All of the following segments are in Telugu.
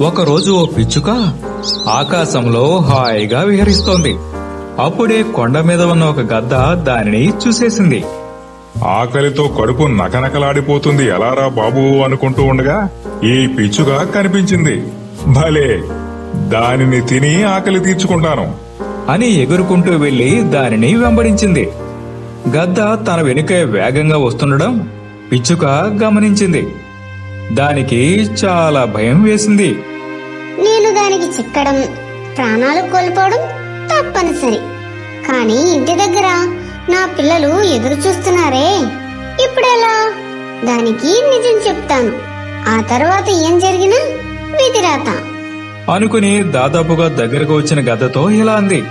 ఒకరోజు ఓ పిచ్చుక ఆకాశంలో హాయిగా విహరిస్తోంది. అప్పుడే కొండ మీద ఉన్న ఒక గద్ద దానిని చూసేసింది. ఆకలితో కడుపు నకనకలాడిపోతుంది. ఎలారా బాబు అనుకుంటూ ఉండగా ఈ పిచ్చుగా కనిపించింది. భలే! దానిని తిని ఆకలి తీర్చుకుంటాను. అని ఎగురుకుంటూ వెళ్ళి దానిని వెంబడించింది. గద్ద తన వెనుకే వేగంగా వస్తుండడం పిచ్చుక గమనించింది. దానికి చాలా భయం వేసింది. నేను దానికి చిక్కడం ప్రాణాలు కోల్పోవడం తప్పనిసరి. కానీ ఇంటి దగ్గర నా పిల్లలు ఎదురు చూస్తున్నారే ఇప్పుడెలా? దానికి నిజం చెప్తాను. ఆ తర్వాత ఏం జరిగినా విధిరాత అనుకుని దాదాపుగా దగ్గరకు వచ్చిన గద్దతో ఇలా అంది.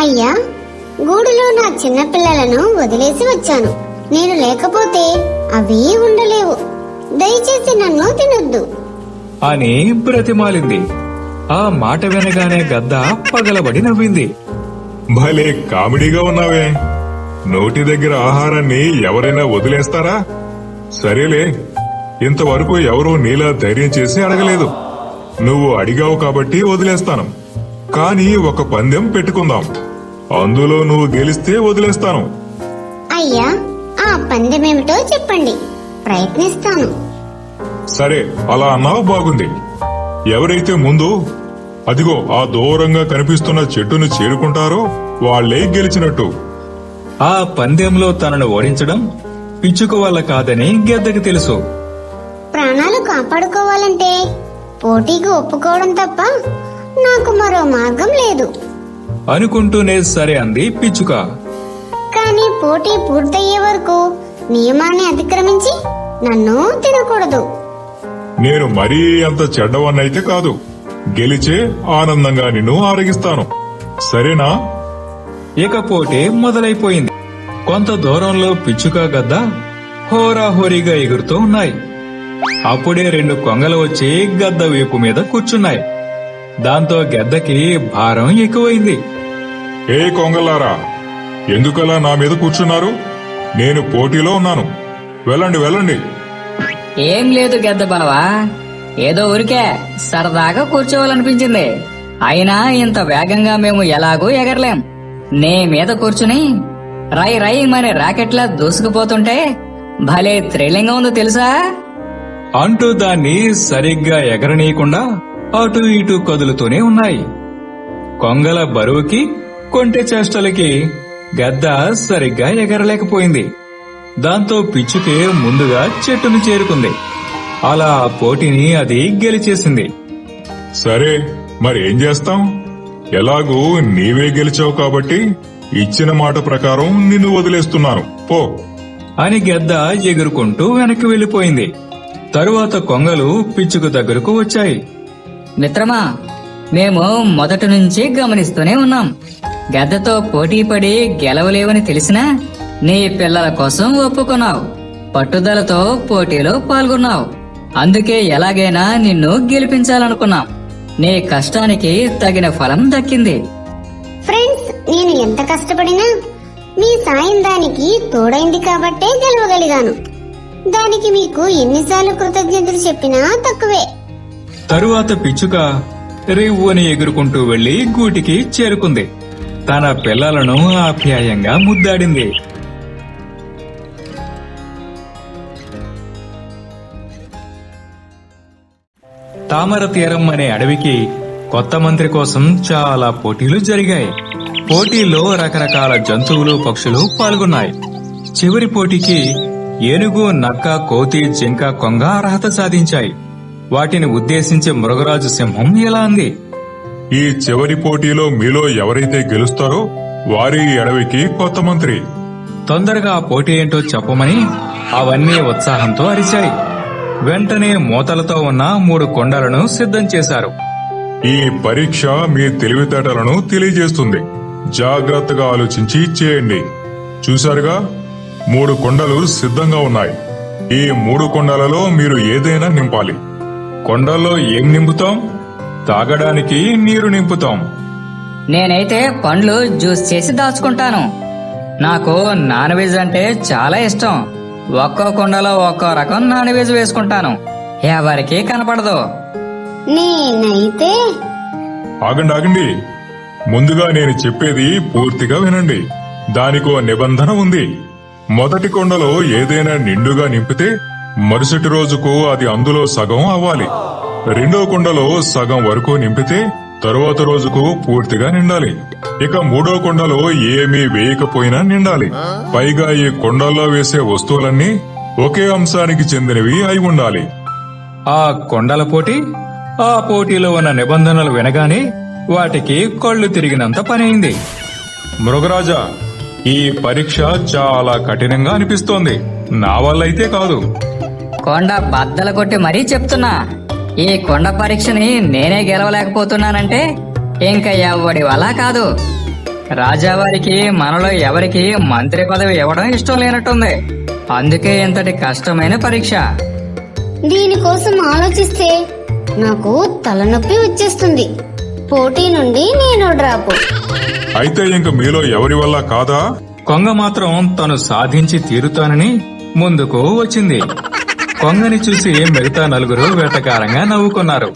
అయ్యా గూడులో నా చిన్న పిల్లలను వదిలేసి వచ్చాను. నేను లేకపోతే అవి ఉండలేవు. దయచేసి నన్ను తినొద్దు. అని బ్రతిమాలింది. ఆ మాట వినగానే గద్ద పగలబడి నవ్వింది. భలే కామెడీగా ఉన్నావే. నోటి దగ్గర ఆహారాన్ని ఎవరైనా వదిలేస్తారా? సరేలే ఇంతవరకు ఎవరూ నీలా ధైర్యం చేసి అడగలేదు. నువ్వు అడిగావు కాబట్టి వదిలేస్తాను. కానీ ఒక పందెం పెట్టుకుందాం. అందులో నువ్వు గెలిస్తే వదిలేస్తాను. అయ్యా ఆ పందెమేమిటో చెప్పండి. ప్రయత్నిస్తాను. సరే అలా అన్నావు బాగుంది. ఎవరైతే ముందు అదిగో ఆ దూరంగా కనిపిస్తున్న చెట్టును చేరుకుంటారో వాళ్ళే గెలిచినట్టు. ఆ పందెంలో తనను ఓడించడం పిచ్చుక వల్ల కాదని గెద్దకి తెలుసు. ప్రాణాలు కాపాడుకోవాలంటే పోటీకి ఒప్పుకోవడం తప్ప నాకు మరో మార్గం లేదు. అనుకుంటూనే సరే అంది పిచ్చుక. కానీ పోటీ పూర్తయ్యే వరకు నియమాన్ని అతిక్రమించి నన్ను తినకూడదు. నేను మరీ అంత చెడ్డవన్నైతే కాదు. గెలిచే ఆనందంగా నిన్ను ఆరగిస్తాను. సరేనా? ఇక పోటీ మొదలైపోయింది. కొంత దూరంలో పిచ్చుక గద్ద హోరాహోరీగా ఎగురుతూ ఉన్నాయి. అప్పుడే రెండు కొంగలు వచ్చి గద్ద వీపు మీద కూర్చున్నాయి. దాంతో గద్దకి భారం ఎక్కువైంది. ఏ కొంగలారా ఎందుకలా నా మీద కూర్చున్నారు? నేను పోటీలో ఉన్నాను. వెళ్ళండి వెళ్ళండి. ఏం లేదు గద్ద బావా. ఏదో ఊరికే సరదాగా కూర్చోవాలనిపించింది. అయినా ఇంత వేగంగా మేము ఎలాగూ ఎగరలేం. నే మీద కూర్చుని రై రై మరి రాకెట్లా దూసుకుపోతుంటే భలే థ్రిల్లింగ్ ఉంది తెలుసా? అంటూ దాన్ని సరిగ్గా ఎగరనీయకుండా అటు ఇటు కదులుతూనే ఉన్నాయి. కొంగల బరువుకి కొంటె చేష్టలకి గద్ద సరిగ్గా ఎగరలేకపోయింది. దాంతో పిచ్చుకే ముందుగా చెట్టును చేరుకుంది. అలా ఆ పోటీని అది గెలిచేసింది. సరే మరి ఏం చేస్తాం? ఎలాగూ నీవే గెలిచావు కాబట్టి ఇచ్చిన మాట ప్రకారం నిన్ను వదిలేస్తున్నాను. పో. అని గద్ద ఎగురుకుంటూ వెనక్కి వెళ్ళిపోయింది తరువాత కొంగలు పిచ్చుకు దగ్గరకు వచ్చాయి. మిత్రమా మేము మొదటి నుంచి గమనిస్తూనే ఉన్నాం. గద్దతో పోటీ పడి గెలవలేవని తెలిసినా నీ పిల్లల కోసం ఒప్పుకున్నావు. పట్టుదలతో పోటీలో పాల్గొన్నావు. అందుకే ఎలాగైనా నిన్ను గెలిపించాలనుకున్నాం. నీ కష్టానికి తగిన ఫలం దక్కింది. ఫ్రెండ్స్ నేను ఎంత కష్టపడినా మీ సాయం దానికి తోడైంది కాబట్టే గెలవగలిగాను. దానికి మీకు ఎన్నిసార్లు కృతజ్ఞతలు చెప్పినా తక్కువే. తరువాత పిచ్చుక రివ్వుని ఎగురుకుంటూ వెళ్ళి గూటికి చేరుకుంది. తన పిల్లలను ఆప్యాయంగా ముద్దాడింది. తామర తీరం అనే అడవికి కొత్త మంత్రి కోసం చాలా పోటీలు జరిగాయి. పోటీల్లో రకరకాల జంతువులు పక్షులు పాల్గొన్నాయి. చివరి పోటీకి ఏనుగు నక్క కోతి జింక కొంగ అర్హత సాధించాయి. వాటిని ఉద్దేశించి మృగరాజు సింహం ఇలా అంది ఈ చివరి పోటీలో మీలో ఎవరైతే గెలుస్తారో వారి అడవికి కొత్త మంత్రి. తొందరగా ఆ పోటీ ఏంటో చెప్పమని అవన్నీ ఉత్సాహంతో అరిచాయి. వెంటనే మూతలతో ఉన్న మూడు కొండలను సిద్ధం చేశారు. ఈ పరీక్ష మీ తెలివితేటలను తెలియజేస్తుంది. జాగ్రత్తగా ఆలోచించి చేయండి. చూశారుగా? మూడు కొండలు సిద్ధంగా ఉన్నాయి. ఈ మూడు కొండలలో మీరు ఏదైనా నింపాలి. కొండల్లో ఏం నింపుతాం? తాగడానికి నీరు నింపుతాం. నేనైతే పండ్లు జ్యూస్ చేసి దాచుకుంటాను. నాకు నాన్ వెజ్ అంటే చాలా ఇష్టం. ఒక్కో కుండలో ఒక్కో రకం నాన్ వెజ్ వేసుకుంటాను. ఎవరికీ కనపడదు. నేనైతే ఆగండి ఆగండి. ముందుగా నేను చెప్పేది పూర్తిగా వినండి. దానికో నిబంధన ఉంది. మొదటి కొండలో ఏదైనా నిండుగా నింపితే మరుసటి రోజుకు అది అందులో సగం అవ్వాలి. రెండో కొండలో సగం వరకు నింపితే తరువాత రోజుకు పూర్తిగా నిండాలి. ఇక మూడో కొండలో ఏమీ వేయకపోయినా నిండాలి. పైగా ఈ కొండల్లో వేసే వస్తువులన్నీ ఒకే అంశానికి చెందినవి అయి ఉండాలి. ఆ కొండల పోటీ ఆ పోటీలో ఉన్న నిబంధనలు వినగానే వాటికి కళ్ళు తిరిగినంత పనైంది. మృగరాజా ఈ పరీక్ష చాలా కఠినంగా అనిపిస్తోంది. నా వల్లైతే కాదు. కొండ బద్దలు కొట్టి మరీ చెప్తున్నా. ఈ కొండ పరీక్షని నేనే గెలవలేకపోతున్నానంటే ఇంకా ఎవడి వల్ల కాదు. రాజావారికి మనలో ఎవరికి మంత్రి పదవి ఇవ్వడం ఇష్టం లేనట్టుంది. అందుకే ఇంతటి కష్టమైన పరీక్ష. దీనికోసం ఆలోచిస్తే నాకు తలనొప్పి వచ్చేస్తుంది. పోటీ నుండి నేను డ్రాపు. అయితే ఇంక మీలో ఎవరి వల్ల కాదా? కొంగ మాత్రం తను సాధించి తీరుతానని ముందుకు వచ్చింది. కొంగని చూసి మిగతా నలుగురు వెటకారంగా నవ్వుకున్నారు.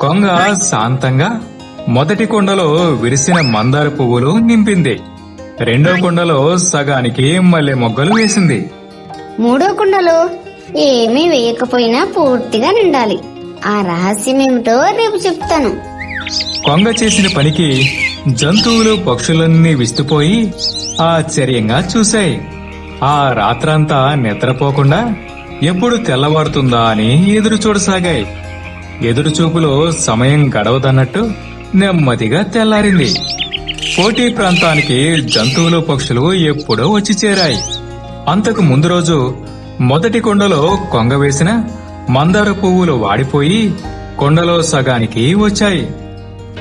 కొంగ శాంతంగా మొదటి కొండలో విరిసిన మందార పువ్వులు నింపింది. రెండో కొండలో సగానికి మల్లె మొగ్గలు వేసింది. మూడో కుండలో ఏమీ వేయకపోయినా పూర్తిగా నిండాలి. ఆ రహస్యం ఏమిటో రేపు చెప్తాను. కొంగ చేసిన పనికి జంతువులు పక్షులన్నీ విస్తుపోయి ఆశ్చర్యంగా చూశాయి. ఆ రాత్రంతా నిద్రపోకుండా ఎప్పుడు తెల్లవారుతుందా అని ఎదురు చూడసాగాయి. ఎదురుచూపులో సమయం గడవదన్నట్టు నెమ్మదిగా తెల్లారింది. పోటీ ప్రాంతానికి జంతువులు పక్షులు ఎప్పుడో వచ్చి చేరాయి. అంతకు ముందు రోజు మొదటి కొండలో కొంగ వేసిన మందార పువ్వులు వాడిపోయి కొండలో సగానికి వచ్చాయి.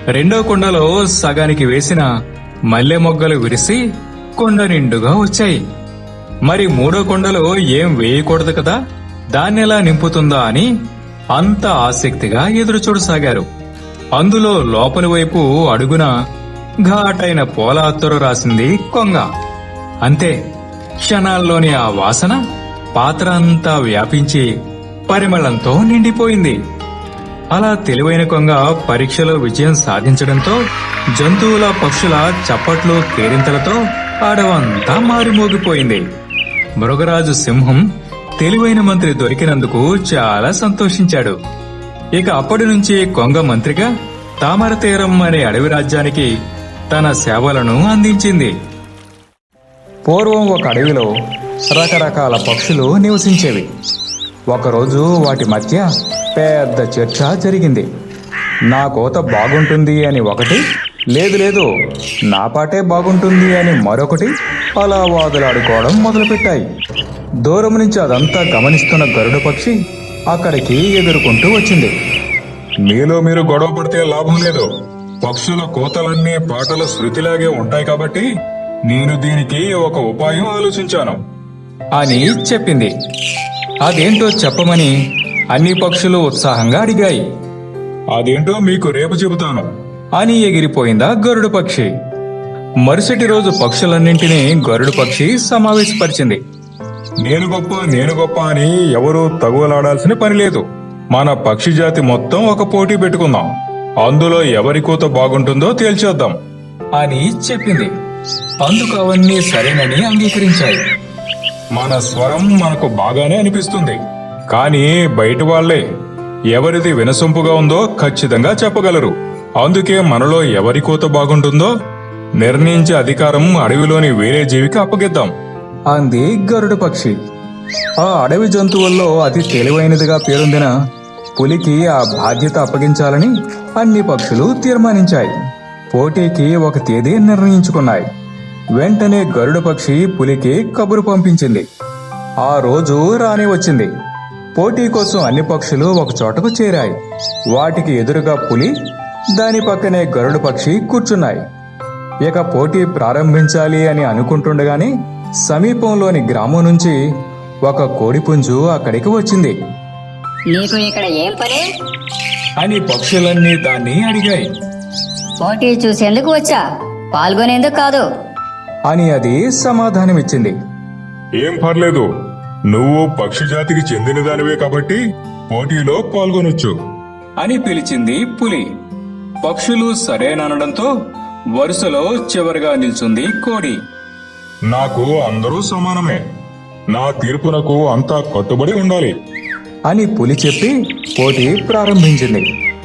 రెండో కొండలో సగానికి వేసిన మల్లె మొగ్గలు విరిసి కొండ నిండుగా వచ్చాయి. మరి మూడో కొండలో ఏం వేయకూడదు కదా? దాన్నెలా నింపుతుందా అని అంత ఆసక్తిగా ఎదురుచూడసాగారు అందులో లోపలి వైపు అడుగున ఘాటైన పూల రాసింది కొంగ. అంతే క్షణాల్లోని ఆ వాసన పాత్ర అంతా వ్యాపించి పరిమళంతో నిండిపోయింది. అలా తెలివైన కొంగ పరీక్షలో విజయం సాధించడంతో జంతువుల పక్షుల చప్పట్లు కేరింతలతో అడవంతా మారిమోగిపోయింది. మృగరాజు సింహం తెలివైన మంత్రి దొరికినందుకు చాలా సంతోషించాడు. ఇక అప్పటి నుంచి కొంగ మంత్రిగా తామర తీరం అనే అడవి రాజ్యానికి తన సేవలను అందించింది. పూర్వం ఒక అడవిలో రకరకాల పక్షులు నివసించేవి. ఒకరోజు వాటి మధ్య పెద్ద చర్చ జరిగింది. నా కోత బాగుంటుంది అని ఒకటి లేదు లేదు. నా పాటే బాగుంటుంది అని మరొకటి అలా వాదులాడుకోవడం మొదలుపెట్టాయి. దూరం నుంచి అదంతా గమనిస్తున్న గరుడ పక్షి అక్కడికి ఎదుర్కొంటూ వచ్చింది. మీలో మీరు గొడవ పడితే లాభం లేదు. పక్షుల కోతలన్నీ పాటల శృతిలాగే ఉంటాయి కాబట్టి నేను దీనికి ఒక ఉపాయం ఆలోచించాను. అని చెప్పింది. అదేంటో చెప్పమని అన్ని పక్షులు ఉత్సాహంగా అడిగాయి. అదేంటో మీకు రేపు చెబుతాను. అని ఎగిరిపోయిందా గరుడు పక్షి. మరుసటి రోజు పక్షులన్నింటినీ గరుడు పక్షి సమావేశపరిచింది. నేను గొప్ప నేను గొప్ప అని ఎవరూ తగువలాడాల్సిన పని లేదు. మన పక్షి జాతి మొత్తం ఒక పోటీ పెట్టుకుందాం. అందులో ఎవరి కూత బాగుంటుందో తేల్చేద్దాం. అని చెప్పింది. అందుకు అవన్నీ సరేనని అంగీకరించాయి. మన స్వరం మనకు బాగానే అనిపిస్తుంది. కానీ బయట వాళ్ళే ఎవరిది వినసొంపుగా ఉందో ఖచ్చితంగా చెప్పగలరు. అందుకే మనలో ఎవరి కూత బాగుంటుందో నిర్ణయించే అధికారం అడవిలోని వేరే జీవికి అప్పగిద్దాం. అంది గరుడు పక్షి. ఆ అడవి జంతువుల్లో అతి తెలివైనదిగా పేరొందిన పులికి ఆ బాధ్యత అప్పగించాలని అన్ని పక్షులు తీర్మానించాయి. పోటీకి ఒక తేదీ నిర్ణయించుకున్నాయి. వెంటనే గరుడ పక్షి పులికి కబురు పంపించింది. ఆ రోజు రాని వచ్చింది. పోటీ కోసం అన్ని పక్షులు ఒక చోటకు చేరాయి. వాటికి ఎదురుగా పులి దాని పక్కనే గరుడ పక్షి కూర్చున్నాయి. ఇక పోటీ ప్రారంభించాలి అని అనుకుంటుండగానే సమీపంలోని గ్రామం నుంచి ఒక కోడిపుంజు అక్కడికి వచ్చింది. నీకు ఇక్కడ ఏం పని? అని పక్షులన్నీ దాన్ని అడిగాయి. పోటీ చూసేందుకు వచ్చా? పాల్గొనేందుకు కాదు. అని అది సమాధానమిచ్చింది. ఏం పర్లేదు. నువ్వు పక్షి జాతికి చెందినదానివే కాబట్టి పోటీలో పాల్గొనొచ్చు. అని పిలిచింది పులి. పక్షులు సరేననడంతో వరుసలో చివరిగా నిల్చుంది కోడి. నాకు అందరూ సమానమే. నా తీర్పునకు అంతా కట్టుబడి ఉండాలి. అని పులి చెప్పి పోటీ ప్రారంభించింది.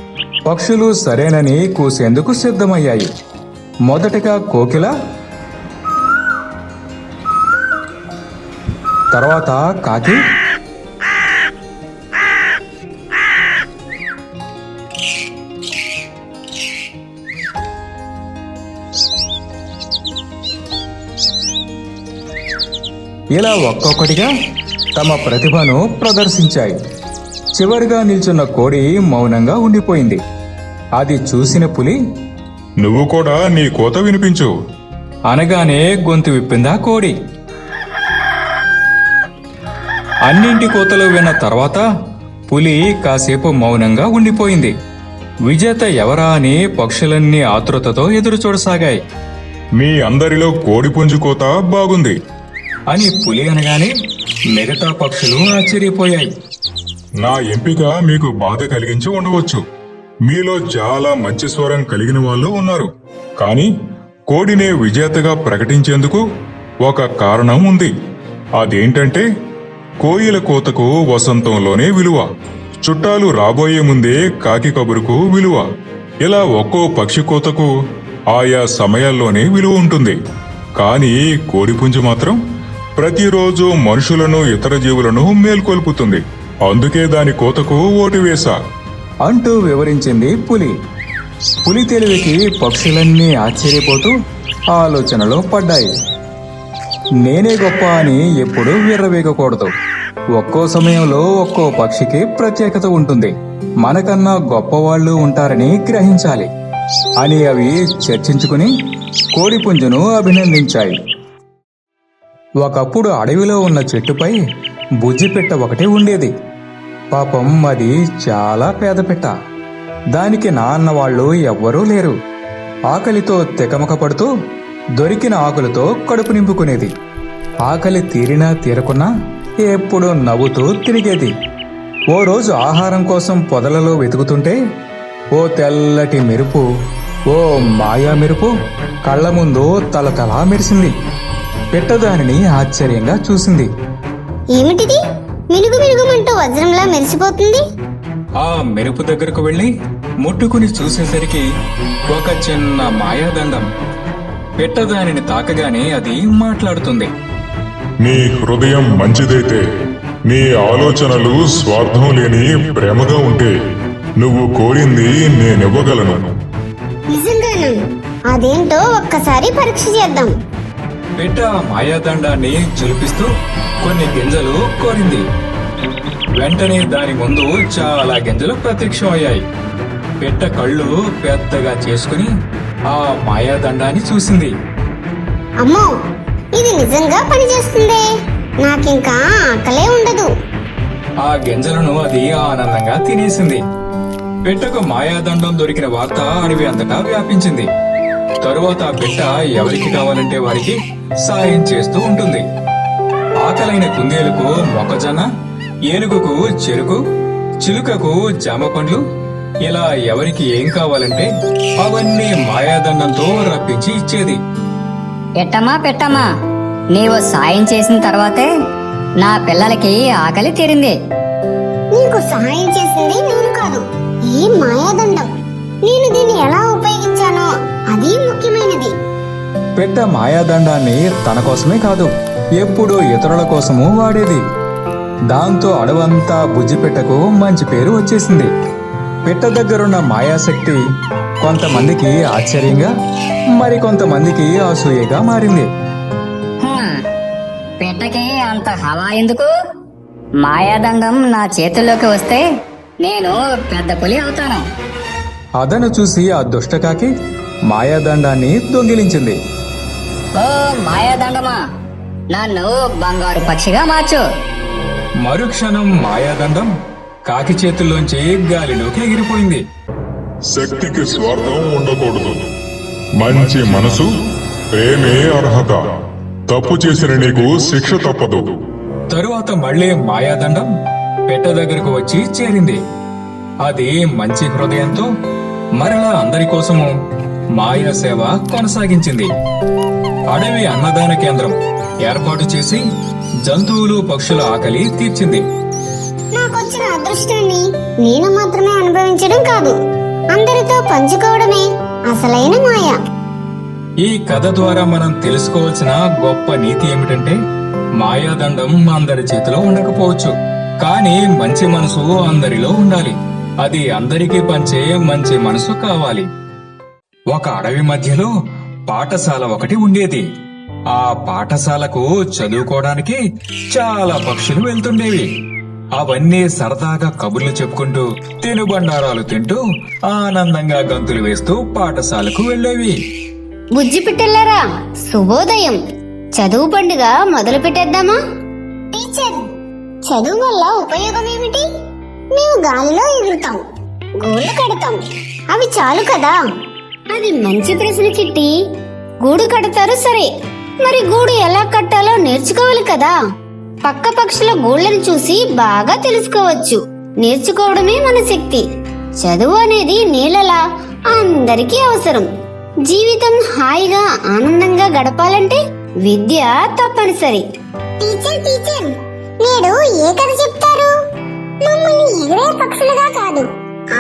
పక్షులు సరేనని కూసేందుకు సిద్ధమయ్యాయి. మొదటగా కోకిల తర్వాత కాకి ఇలా ఒక్కొక్కటిగా తమ ప్రతిభను ప్రదర్శించాయి. చివరిగా నిల్చున్న కోడి మౌనంగా ఉండిపోయింది. అది చూసిన పులి నువ్వు కూడా నీ కోత వినిపించు. అనగానే గొంతు విప్పిందా కోడి. అన్నింటి కోతలు విన్న తర్వాత పులి కాసేపు మౌనంగా ఉండిపోయింది. విజేత ఎవరా అని పక్షులన్నీ ఆతృతతో ఎదురు చూడసాగాయి మీ అందరిలో కోడి పుంజు కోత బాగుంది. అని పులి అనగానే మిగతా పక్షులు ఆశ్చర్యపోయాయి. నా ఎంపిక మీకు బాధ కలిగించి ఉండవచ్చు. మీలో చాలా మంచి స్వరం కలిగిన వాళ్ళు ఉన్నారు. కానీ కోడినే విజేతగా ప్రకటించేందుకు ఒక కారణం ఉంది. అదేంటంటే కోయిల కోతకు వసంతంలోనే విలువ. చుట్టాలు రాబోయే ముందే కాకి కబురుకు విలువ. ఇలా ఒక్కో పక్షి కోతకు ఆయా సమయాల్లోనే విలువ ఉంటుంది. కానీ కోడిపుంజు మాత్రం ప్రతిరోజు మనుషులను ఇతర జీవులను మేల్కొల్పుతుంది. అందుకే దాని కోతకు ఓటు వేశా. అంటూ వివరించింది పులి. పులి తెలివికి పక్షులన్నీ ఆశ్చర్యపోతూ ఆలోచనలో పడ్డాయి. నేనే గొప్ప అని ఎప్పుడూ విర్రవేగకూడదు. ఒక్కో సమయంలో ఒక్కో పక్షికి ప్రత్యేకత ఉంటుంది. మనకన్నా గొప్పవాళ్ళు ఉంటారని గ్రహించాలి. అని అవి చర్చించుకుని కోడిపుంజును అభినందించాయి. ఒకప్పుడు అడవిలో ఉన్న చెట్టుపై బుజ్జిపెట్ట ఒకటి ఉండేది. పాపం అది చాలా పేదపెట్ట దానికి నాన్న వాళ్ళు ఎవ్వరూ లేరు. ఆకలితో తెకమక పడుతూ దొరికిన ఆకులతో కడుపు నింపుకునేది. ఆకలి తీరినా తీరకున్నా ఎప్పుడూ నవ్వుతూ తిరిగేది. ఓ రోజు ఆహారం కోసం పొదలలో వెతుకుతుంటే ఓ తెల్లటి మెరుపు ఓ మాయా మెరుపు కళ్ళ ముందు తలతలా మెరిసింది. పెట్ట దానిని ఆశ్చర్యంగా చూసింది. ఏమిటిది? మినుగు మినుగుమంటూ వజ్రంలా మెరిసిపోతుంది? ఆ మెరుపు దగ్గరకు వెళ్ళి ముట్టుకుని చూసేసరికి ఒక చిన్న మాయాదండం. పెట్ట దానిని తాకగానే అది మాట్లాడుతుంది. నీ హృదయం మంచిదైతే నీ ఆలోచనలు స్వార్థం లేని ప్రేమగా ఉంటే నువ్వు కోరింది నేనివ్వగలను. నిజంగాను? అదేంటో ఒక్కసారి పరీక్ష చేద్దాం. పెట్ట మాయాదండాన్ని చులిపిస్తూ కొన్ని గింజలు కోరింది. వెంటనే దాని ముందు చాలా గింజలు ప్రత్యక్షమయ్యాయి. పెట్ట కళ్ళు పెద్దగా చేసుకుని ఆ మాయాదండాన్ని చూసింది. అమ్మో ఇది నిజంగా పనిచేస్తుందే? నాకింకా ఆకలే ఉండదు. ఆ గింజలను అది ఆనందంగా తినేసింది. పెట్టకు మాయాదండం దొరికిన వార్త అడవి అంతటా వ్యాపించింది. తరువాత ఆ పెట్ట ఎవరికి కావాలంటే వారికి సాయం చేస్తూ ఉంటుంది. ఆకలైన కుందేలుకు మొక్కజొన్న ఏనుగుకు చెరుకు చిలుకకు జామ పండ్లు ఇలా ఎవరికి ఏం కావాలంటే అవన్నీ మాయాదండంతో రప్పించి ఇచ్చేది. పెట్టమ్మా పెట్టమ్మా. నీవు సాయం చేసిన తర్వాతే నా పిల్లలకి ఆకలి తీరింది. నీకు సహాయం చేసింది నేను కాదు. ఈ మాయాదండం. నేను దీన్ని ఎలా ఉపయోగించానో అది ముఖ్యమైనది. పెట్ట మాయాదండాన్ని తన కోసమే కాదు ఎప్పుడూ ఇతరుల కోసము వాడేది. దాంతో అడవంతా బుజ్జిపెట్టకు మంచి పేరు వచ్చేసింది. పెట్ట దగ్గరున్న మాయాశక్తి కొంతమందికి ఆశ్చర్యంగా మరి కొంతమందికి అసూయగా మారింది. పెట్టకి అంత హవా ఎందుకు? మాయాదండం నా చేతుల్లోకి వస్తే నేను పెద్ద పులి అవుతాను. అదను చూసి ఆ దుష్టకాకి మాయాదండాన్ని దొంగిలించింది. ఓ మాయాదండమా? నన్ను బంగారు పక్షిగా మార్చు. మరుక్షణం మాయాదండం కాకి చేతుల్లోంచి గాలిలోకి ఎగిరిపోయింది. శక్తికి స్వార్థం ఉండకూడదు. మంచి మనసు ప్రేమే అర్హత. తప్పు చేసిన నీకు శిక్ష తప్పదు. తరువాత మళ్ళీ మాయాదండం పెట్ట దగ్గరకు వచ్చి చేరింది. అది మంచి హృదయంతో మరలా అందరి కోసము మాయా సేవ కొనసాగించింది. అడవి అన్నదాన కేంద్రం ఏర్పాటు చేసి జంతువులు పక్షుల ఆకలి తీర్చింది. నాకొచ్చిన అదృష్టాన్ని నేను మాత్రమే అనుభవించడం కాదు అందరితో పంచుకోవడమే అసలైన మాయ. ఈ కథ ద్వారా మనం తెలుసుకోవాల్సిన గొప్ప నీతి ఏమిటంటే మాయాదండం అందరి చేతిలో ఉండకపోవచ్చు కానీ మంచి మనసు అందరిలో ఉండాలి. అది అందరికీ పంచే మంచి మనసు కావాలి. ఒక అడవి మధ్యలో పాఠశాల ఒకటి ఉండేది. ఆ పాఠశాలకు చదువుకోవడానికి చాలా పక్షులు వెళ్తుండేవి. అవన్నీ సరదాగా కబుర్లు చెప్పుకుంటూ తినుబండారాలు తింటూ ఆనందంగా గంతులు వేస్తూ పాఠశాలకు వెళ్ళేవి. బుజ్జి పిట్టలారా శుభోదయం. చదువు పండుగ మొదలు పెట్టేద్దామా? టీచర్ చదువు వల్ల ఉపయోగం ఏమిటి? మేము గాలిలో ఎగురుతాం గూళ్ళు కడతాం. అవి చాలు కదా? అది మంచి ప్రశ్న చిట్టి గూడు కడతారు సరే. మరి గూడు ఎలా కట్టాలో నేర్చుకోవాలి కదా. పక్క పక్షుల గూళ్ళని చూసి బాగా తెలుసుకోవచ్చు. నేర్చుకోవడమే మన శక్తి. చదువు అనేది నీళ్ళలా అందరికీ అవసరం. జీవితం హాయిగా ఆనందంగా గడపాలంటే విద్య తప్పనిసరి. టీచర్ టీచర్ నేడు ఏ కథ చెప్తారు? మమ్మల్ని ఎగిరే పక్షులుగా కాదు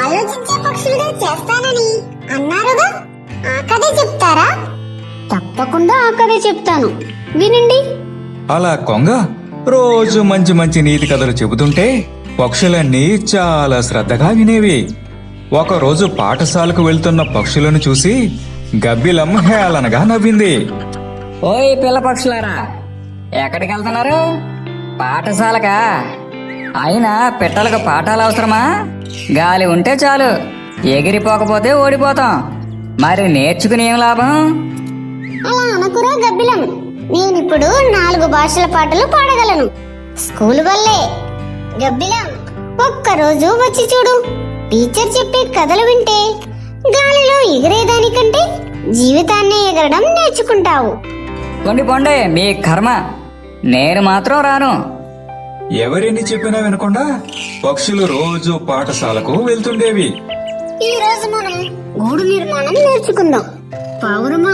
ఆలోచించే పక్షులుగా చేస్తానని. అన్నారుగా? ఆ కథే చెప్తారా? తప్పకుండా ఆ కథే చెప్తాను. వినండి. అలా కొంగ రోజు మంచి మంచి నీతి కథలు చెబుతుంటే పక్షులన్నీ చాలా శ్రద్ధగా వినేవి. ఒకరోజు పాఠశాలకు వెళ్తున్న పక్షులను చూసి గబ్బిలం హేళనగా నవ్వింది. ఓయ్ పిల్ల పక్షులారా ఎక్కడికి వెళ్తున్నారు? పాఠశాలకా? అయినా పిట్టలకు పాఠాలు అవసరమా? గాలి ఉంటే చాలు. ఎగిరిపోకపోతే ఓడిపోతాం. మరి నేర్చుకుని ఏం లాభం? అలా అనకురా గబ్బిలం. నేనిప్పుడు నాలుగు భాషల పాటలు పాడగలను. స్కూల్ వల్లే. గబ్బిలం ఒక్కరోజు వచ్చి చూడు. టీచర్ చెప్పే కథలు వింటే గాలిలో ఎగిరేదానికంటే జీవితాన్ని ఎగరడం నేర్చుకుంటావు. పొండి పొండి మీ కర్మ. నేను మాత్రం రాను. ఎవరిని చెప్పినా వినకుండా పక్షులు రోజు పాఠశాలకు వెళ్తుండేవి. ఈ రోజు మనం గూడు నిర్మాణం నేర్చుకుందాం. పావురమా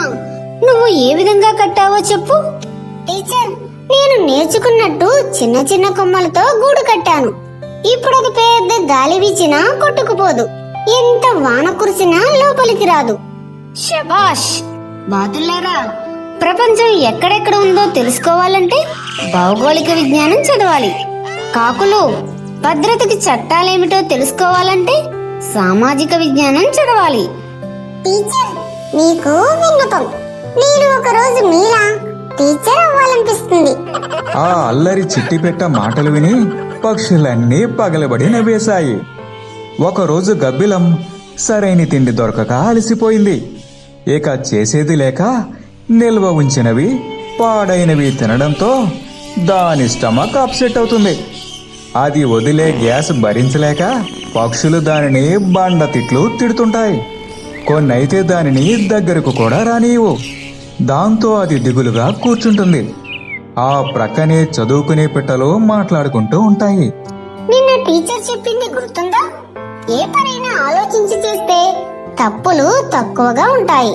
నువ్వు ఏ విధంగా కట్టావో చెప్పు. టీచర్ నేను నేర్చుకున్నట్టు చిన్న చిన్న కొమ్మలతో గూడు కట్టాను. ఇప్పుడు అది పెద్ద గాలి వీచినా కొట్టుకుపోదు. ఎంత వాన కురిసినా లోపలికి రాదు. శబాష్ బాతుల్లారా ప్రపంచం ఎక్కడెక్కడ ఉందో తెలుసుకోవాలంటే భౌగోళిక విజ్ఞానం చదవాలి. కాకులు భద్రతకి చట్టాలేమిటో తెలుసుకోవాలంటే సామాజిక విజ్ఞానం చదవాలి. టీచర్ నీకు విన్నపం. నేను ఒక రోజు మీలా టీచర్ అవ్వాలనిపిస్తుంది. ఆ అల్లరి చిట్టిపెట్ట మాటలు విని పక్షులన్నీ పగలబడి నవ్వేశాయి. ఒకరోజు గబ్బిలం సరైన తిండి దొరకక అలసిపోయింది. ఇక చేసేది లేక నిల్వ ఉంచినవి పాడైనవి తినడంతో దాని స్టమక్ అప్సెట్ అవుతుంది. అది వదిలే గ్యాస్ భరించలేక పక్షులు దానిని బండ తిట్లు తిడుతుంటాయి. కొన్నైతే దానిని దగ్గరకు కూడా రానియవు దాంతో అది దిగులుగా కూర్చుంటుంది. ఆ ప్రక్కనే చదువుకునే పిట్టలు మాట్లాడుకుంటూ ఉంటాయి. నిన్న టీచర్ చెప్పింది గుర్తుందా? ఏ పనైనా ఆలోచించి చేస్తే తప్పులు తక్కువగా ఉంటాయి.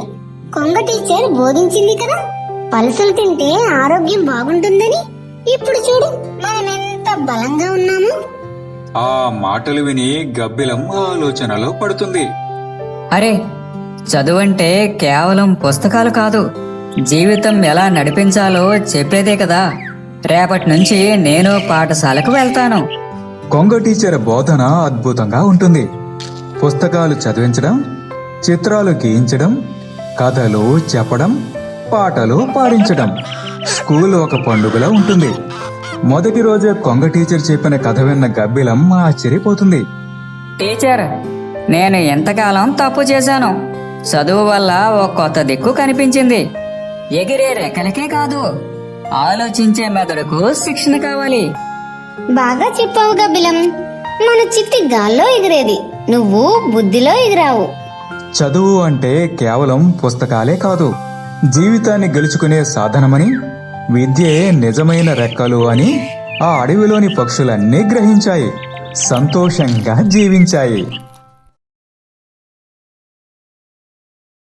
కొంగ టీచర్ బోధించింది కదా పలుసులు తింటే ఆరోగ్యం బాగుంటుందని. ఇప్పుడు చూడు మనం బలంగా ఉన్నాము? ఆ మాటలు విని గబ్బిలం ఆలోచనలో పడుతుంది. అరే చదువంటే కేవలం పుస్తకాలు కాదు. జీవితం ఎలా నడిపించాలో చెప్పేదే కదా. రేపటి నుంచి నేను పాఠశాలకు వెళ్తాను. కొంగ టీచర్ బోధన అద్భుతంగా ఉంటుంది. పుస్తకాలు చదివించడం చిత్రాలు గీయించడం కథలు చెప్పడం పాటలు పాడించడం స్కూల్ ఒక పండుగలా ఉంటుంది. మొదటి రోజే కొంగ టీచర్ చెప్పిన కథ విన్న గబ్బిలం ఆశ్చర్యపోతుంది. టీచర్ నేను ఎంతకాలం తప్పు చేశాను? చదువు వల్ల ఓ కొత్త దిక్కు కనిపించింది. ఎగిరే రెక్కలకే కాదు ఆలోచించే మెదడుకు శిక్షణ కావాలి. బాగా చెప్పావు గబ్బిలం. మన చిట్టి గాల్లో ఎగిరేది నువ్వు బుద్ధిలో ఎగిరావు. చదువు అంటే కేవలం పుస్తకాలే కాదు జీవితాన్ని గెలుచుకునే సాధనమని విద్యే నిజమైన రెక్కలు అని ఆ అడవిలోని పక్షులన్నీ గ్రహించాయి. సంతోషంగా జీవించాయి.